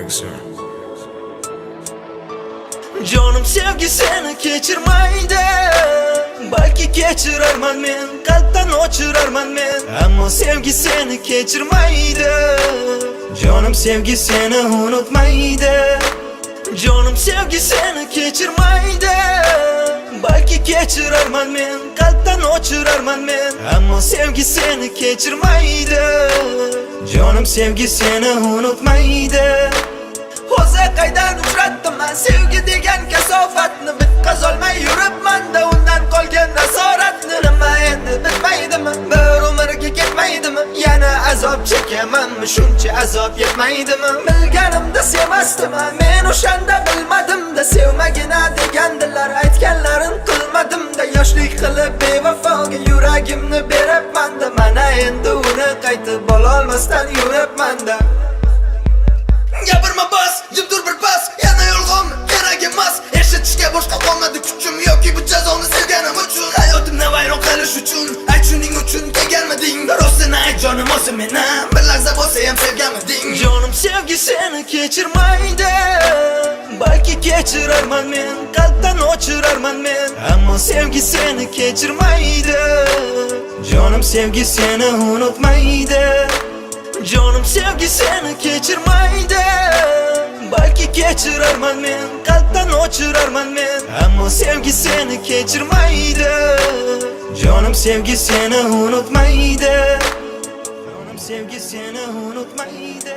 Yoksa Canım sevgi seni kechirmaydi Balki kechirarman men Qalbdan o'chirarman men Ammo sevgi seni kechirmaydi Canım sevgi seni unutmaydi Canım sevgi seni kechirmaydi Kechirarman men Qalbdan o'chirarman men Ammo sevgi seni kechirmaydi Canım sevgi seni unutmaydi O'zi qaydan uchratdim man sevgi degan kasofatni bitkazolmay yuribman-da undan qolgan asoratni nima endi bitmaydimi bir umrga ketmaydimi yana azob chekamanmi shuncha azob yetmaydimi bilganimda sevmasdiman men o'shanda bilmadimda sevmagina yuragimni beribmanda mana endi uni qaytib ololmasdan yuribmanda Gapirma bas, jim tur bir pas Yana yolg'on kerak emas Eshitishga boshqa qolmadi kuchim Yoki bu jazoni sevganim uchun Hayotimni vayron qilish uchun Ayt shuning uchun kelganmiding Rostini ayt jonim o'zi meni Bir lahza bo'lsa ham sevganmiding Jonim sevgi seni kechirmaydi Balki kechirarman men Qalbdan o'chirarman men Ammo sevgi seni kechirmaydi sevgi seni unutmaydi Canım sevgi seni kechirmaydi Balki kechirarman men Qalbdan o'chirarman men Ammo sevgi seni kechirmaydi Canım sevgi seni unutmaydi Canım sevgi seni unutmaydi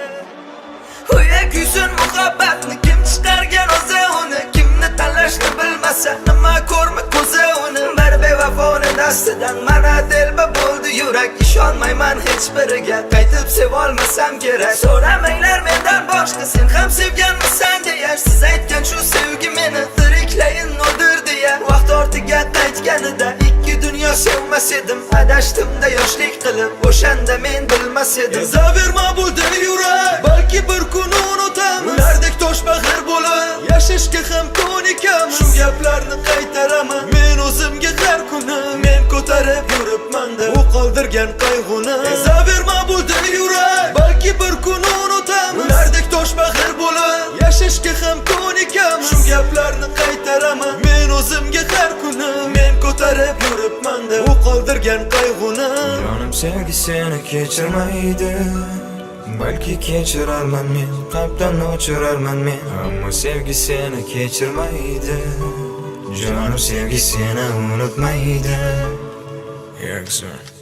Uya kuysin muhabbatni kim chiqargan o'zi uni Kimni tanlashni bilmasa nima ko'rmi ko'zi uni Bir bevafoni dastidan mana telba bo'ldi yurak Ishonmayman hech biriga qaytib sevolmasam kerak So'ramanglar mendan boshqa sen ham sevganmisan deya Siz aytgan shu sevgi meni tiriklayin nodir deya Vaqt ortiga qaytganida ikki dunyo sevmas edim Adashtimda yoshlik qilib o'shanda men bilmas edim Yazaverma bu dil yurak balki bir kun unutaman Ulardek toshbag'ir bo'lib yashashga ham ko'nikaman Shu gaplarni qaytaraman men o'zimga har kuni Men ko'tarib yuribmanda u qoldirgan qayg'uni Yazaverma bu dil yurak balki bir kun unutaman Ulardek toshbag'ir bo'lib yashashga ham ko'nikaman Shu gaplarni qaytaraman men o'zimga har kuni Men ko'tarib yuribmanda u qoldirgan qayg'uni Canım sevgi seni kechirmaydi Balki kechirarman men Qalbdan o'chirarman men Ammo sevgi seni kechirmaydi Canım sevgi seni unutmaydi Yoksa